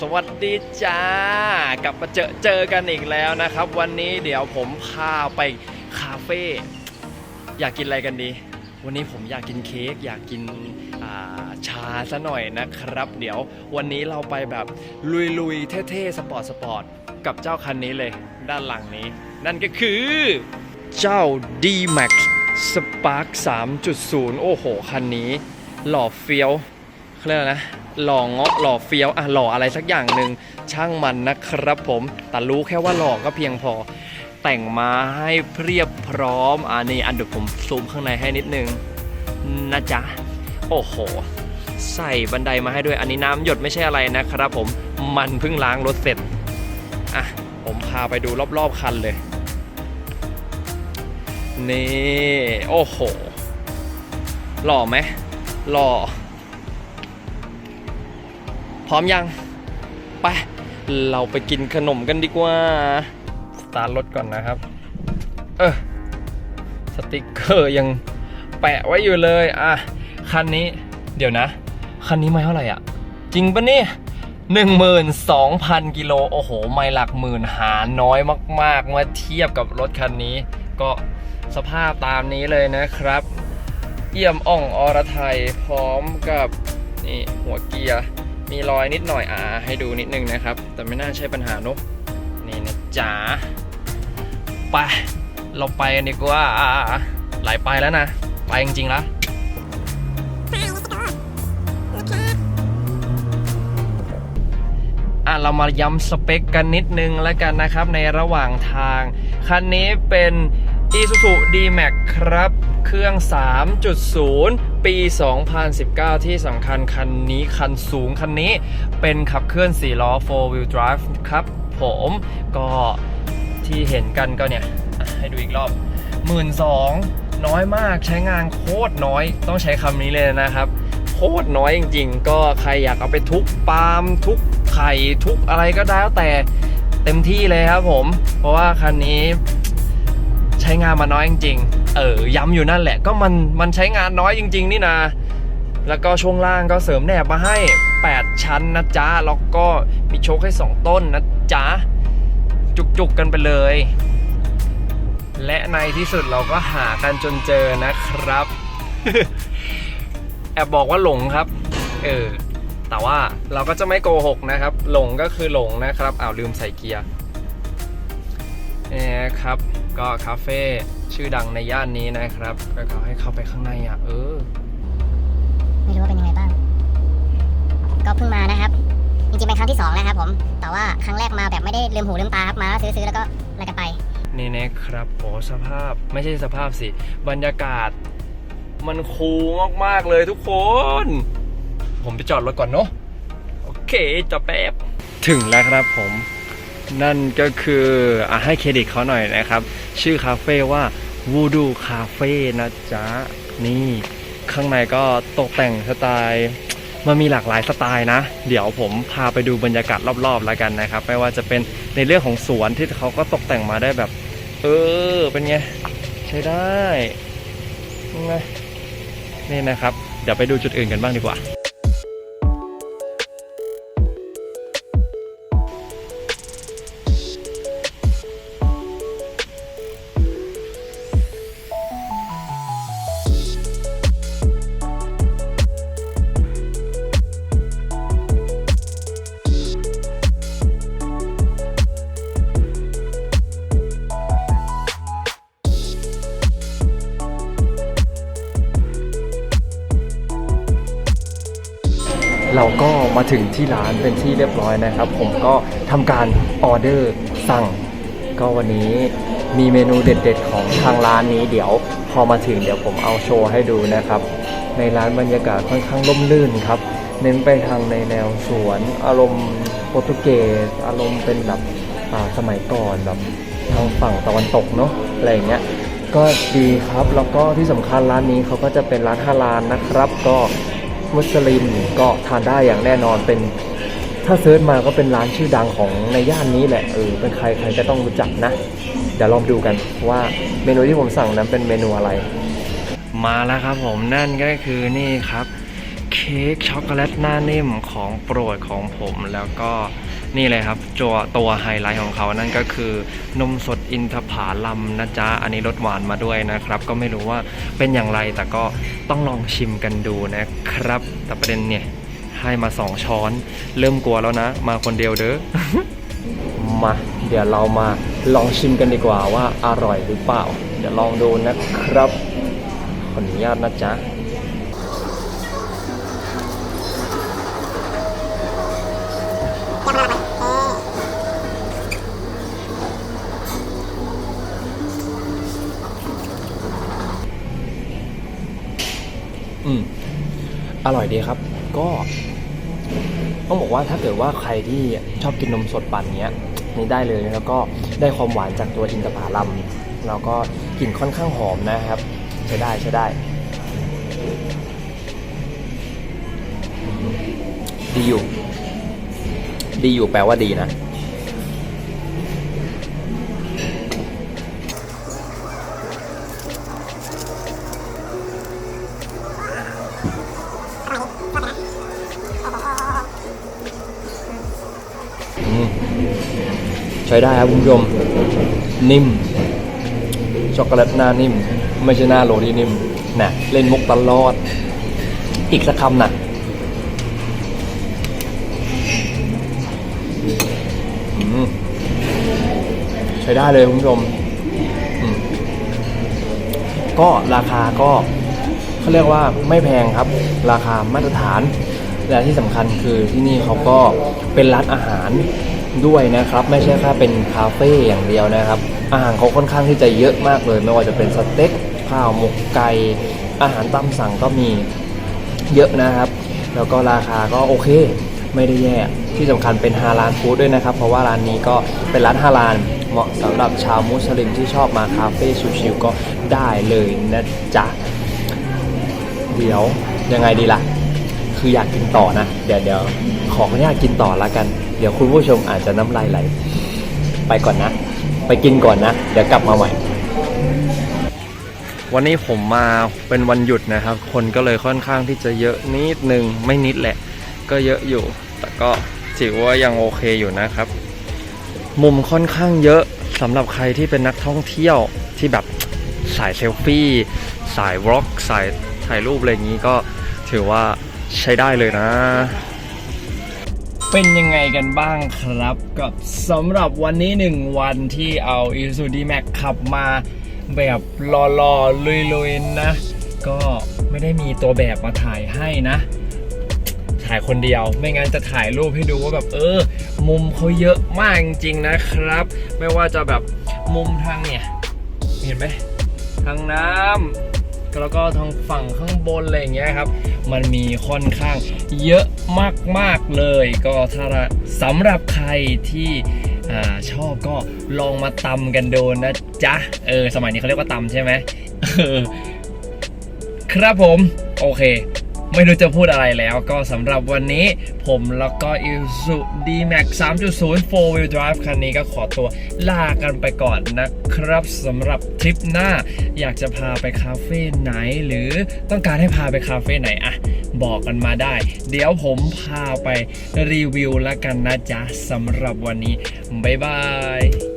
สวัสดีจ้ากลับมาเจอเจอกันอีกแล้วนะครับ วันนี้เดี๋ยวผมพาไปคาเฟ่อยากกินอะไรกันดี วันนี้ผมอยากกินเค้กอยากกินาชาซะหน่อยนะครับ เดี๋ยววันนี้เราไปแบบลุยๆเท่ๆสปอร์ตสปอร์ตกับเจ้าคันนี้เลย ด้านหลังนี้ นั่นก็คือเจ้า D-Max Spark 3.0 โอ้โห คันนี้หล่อเฟี้ยวเขาเรียกนะ หล่อเงาะหล่อเฟี้ยวอะหล่ออะไรสักอย่างหนึ่งช่างมันนะครับผมแต่รู้แค่ว่าหล่อก็เพียงพอ แต่งมาให้เรียบพร้อมอ่านี่อันเดี๋ยวผมซูมข้างในให้นิดนึงนะจ๊ะโอ้โห ใส่บันไดมาให้ด้วยอันนี้น้ำหยดไม่ใช่อะไรนะครับผมมันเพิ่งล้างรถเสร็จอะผมพาไปดูรอบๆคันเลยนี่ โอ้โห หล่อไหมหล่อ พร้อมยัง ไป เราไปกินขนมกันดีกว่า สตาร์ทรถก่อนนะครับ เออสติกเกอร์ยังแปะไว้อยู่เลย อะ คันนี้ เดี๋ยวนะ คันนี้ไม่เท่าไหร่อะ จริงปะเนี่ยหนึ่งหมื่นสองพันกิโล โอ้โห ไม่หลักหมื่นหาน้อยมากๆเมื่อเทียบกับรถคันนี้ ก็สภาพตามนี้เลยนะครับ เอี่ยมอ่องอรไทยพร้อมกับนี่หัวเกียร์ มีรอยนิดหน่อยอ่าให้ดูนิดนึงนะครับ แต่ไม่น่าใช่ปัญหานอะนี่นะจ๋าไปเราไปกันดีกว่าอ่าไหลไปแล้วนะ ไปจริงๆแล้วอะเรามาย้ำสเปคกันนิดนึงแล้วกันนะครับในระหว่างทาง คันนี้เป็น Isuzu D-Max ครับ เครื่อง 3.0 ปี 2019 ที่สำคัญคันนี้คันสูงคันนี้เป็นขับเคลื่อน 4 ล้อ 4 wheel drive ครับผมก็ที่เห็นกันก็เนี่ย ให้ดูอีกรอบ 12,000น้อยมากใช้งานโคตรน้อยต้องใช้คำนี้เลยนะครับ โคตรน้อยจริง ๆ ก็ใครอยากเอาไปทุกปาล์มทุกไข่ทุกอะไรก็ได้แต่เต็มที่เลยครับผม เพราะว่าคันนี้ ใช้งานมาน้อยจริงๆ เออ ย้ำอยู่นั่นแหละ ก็มันมันใช้งานน้อยจริง ๆ นี่นะ แล้วก็ช่วงล่างก็เสริมแหนบมาให้ 8 ชั้นนะจ๊ะ แล้วก็มีโชคให้ 2 ต้นนะจ๊ะ จุกๆกันไปเลย และในที่สุดเราก็หากันจนเจอนะครับ แอบบอกว่าหลงครับ เออ แต่ว่าเราก็จะไม่โกหกนะครับ หลงก็คือหลงนะครับอ้าวลืมใส่เกียร์นี่ยครับ ก็คาเฟ่ชื่อดังในย่านนี้นะครับ ก็เขาให้เข้าไปข้างในอะ เออ ไม่รู้ว่าเป็นยังไงบ้าง ก็เพิ่งมานะครับ จริงๆเป็นครั้งที่สองแล้วครับผม แต่ว่าครั้งแรกมาแบบไม่ได้ลืมหูลืมตาครับ มาแล้วซื้อๆแล้วก็อะไรกันไป นี่นะครับโอ้สภาพไม่ใช่สภาพสิ บรรยากาศ มันคูลมากๆเลยทุกคน ผมไปจอดรถก่อนเนาะ โอเคจอดแป๊บ ถึงแล้วครับผม นั่นก็คืออะให้เครดิตเขาหน่อยนะครับ ชื่อคาเฟ่ว่า Voodoo Cafe นะจ๊ะ นี่ข้างในก็ตกแต่งสไตล์มันมีหลากหลายสไตล์นะ เดี๋ยวผมพาไปดูบรรยากาศรอบๆแล้วกันนะครับ ไม่ว่าจะเป็นในเรื่องของสวนที่เขาก็ตกแต่งมาได้แบบ เออ เป็นไง ใช้ได้ยังไงนี่นะครับ เดี๋ยวไปดูจุดอื่นกันบ้างดีกว่า เราก็มาถึงที่ร้านเป็นที่เรียบร้อยนะครับ ผมก็ทำการออเดอร์สั่ง ก็วันนี้มีเมนูเด็ด ๆ ของทางร้านนี้เดี๋ยวพอมาถึงเดี๋ยวผมเอาโชว์ให้ดูนะครับ ในร้านบรรยากาศค่อนข้างร่มรื่นครับ เน้นไปทางในแนวสวน อารมณ์โปรตุเกสอารมณ์เป็นแบบสมัยก่อนแบบทางฝั่งตะวันตกเนาะอะไรอย่างเงี้ยก็ดีครับแล้วก็ที่สำคัญร้านนี้เขาก็จะเป็นร้านฮาลาลนะครับ ก็ มุสลิมก็ทานได้อย่างแน่นอนเป็นถ้าเซิร์ชมาก็เป็นร้านชื่อดังของในย่านนี้แหละเออเป็นใครใครก็ต้องรู้จักนะเดี๋ยวลองดูกันว่าเมนูที่ผมสั่งนั้นเป็นเมนูอะไร มาแล้วครับผมนั่นก็คือนี่ครับ เค้กช็อกโกแลตหน้านิ่มของโปรดของผมแล้วก็ นี่เลยครับตัวตัวไฮไลท์ของเขานั่นก็คือนมสดอินทผาลัมนะจ๊ะ อันนี้รสหวานมาด้วยนะครับ ก็ไม่รู้ว่าเป็นอย่างไรแต่ก็ต้องลองชิมกันดูนะครับ แต่ประเด็นเนี่ยให้มาสองช้อน เริ่มกลัวแล้วนะ มาคนเดียวเด้อมาเดี๋ยวเรามาลองชิมกันดีกว่าว่าอร่อยหรือเปล่า เดี๋ยวลองดูนะครับ ขออนุญาตนะจ๊ะ อร่อยดีครับ ก็ ต้องบอกว่าถ้าเกิดว่าใครที่ชอบกินนมสดปั่นเนี้ยนี่ได้เลยแล้วก็ได้ความหวานจากตัวอินทผลัมแล้วก็กลิ่นค่อนข้างหอมนะครับ ใช้ได้ใช้ได้ ดีอยู่ ดีอยู่แปลว่าดีนะ ใช้ได้ครับคุณผู้ชมนิ่ม ช็อกโกแลตหน้านิ่ม ไม่ใช่หน้าโรที่นิ่มนะเล่นมุกตลอด อีกสักคำนะใช้ได้เลยคุณผู้ชมมก็ราคาก็เขาเรียกว่าไม่แพงครับ ราคามาตรฐาน และที่สำคัญคือที่นี่เขาก็เป็นร้านอาหาร ด้วยนะครับ ไม่ใช่แค่เป็นคาเฟ่อย่างเดียวนะครับ อาหารเขาค่อนข้างที่จะเยอะมากเลย ไม่ว่าจะเป็นสเต็กข้าวหมกไก่อาหารตามสั่งก็มีเยอะนะครับ แล้วก็ราคาก็โอเค ไม่ได้แย่ที่สำคัญเป็นฮาลาลฟู้ดด้วยนะครับ เพราะว่าร้านนี้ก็เป็นร้านฮาลาลเหมาะสำหรับชาวมุสลิมที่ชอบมาคาเฟ่ชิลๆก็ได้เลยนะจ๊ะเดี๋ยวยังไงดีล่ะ คืออยากกินต่อนะ เดี๋ยวเดี๋ยวขออนุญาตกินต่อละกัน เดี๋ยวคุณผู้ชมอาจจะน้ำลายไหล ไปก่อนนะ ไปกินก่อนนะ เดี๋ยวกลับมาใหม่ วันนี้ผมมาเป็นวันหยุดนะครับ คนก็เลยค่อนข้างที่จะเยอะนิดนึงไม่นิดแหละ ก็เยอะอยู่ แต่ก็ถือว่ายังโอเคอยู่นะครับ มุมค่อนข้างเยอะสำหรับใครที่เป็นนักท่องเที่ยวที่แบบสายเซลฟี่ สายวอล์กสายถ่ายรูปอะไรอย่างนี้ก็ถือว่าใช้ได้เลยนะ เป็นยังไงกันบ้างครับ กับสำหรับวันนี้หนึ่งวันที่เอา i s u d m a x ขับมาแบบรอๆลุยๆนะ ก็ไม่ได้มีตัวแบบมาถ่ายให้นะ ถ่ายคนเดียวไม่งั้นจะถ่ายรูปให้ดูว่าแบบเออ มุมเขาเยอะมากจริงๆนะครับ ไม่ว่าจะแบบมุมทางเนี่ย เห็นไหมทางน้ำแล้วก็ทางฝั่งข้างบนอะไรอย่างเงี้ยครับ มันมีค่อนข้างเยอะมากๆเลย ก็ถ้าสำหรับใครที่อชอบก็ลองมาตำกันดูนะจ๊ะ เออ สมัยนี้เขาเรียกว่าตำใช่ไหมครับผม โอเค ไม่รู้จะพูดอะไรแล้วก็สำหรับวันนี้ผมแล้วก็ i s u D-Max 3.0 4 Wheel Drive คันนี้ก็ขอตัวลากันไปก่อนนะครับสำหรับทริปหน้า อยากจะพาไปคาเฟ่ไหน หรือต้องการให้พาไปคาเฟ่ไหนอะบอกกันมาได้ เดี๋ยวผมพาไปรีวิวแล้วกันนะจ๊ะสำหรับวันนี้ บ๊ายบาย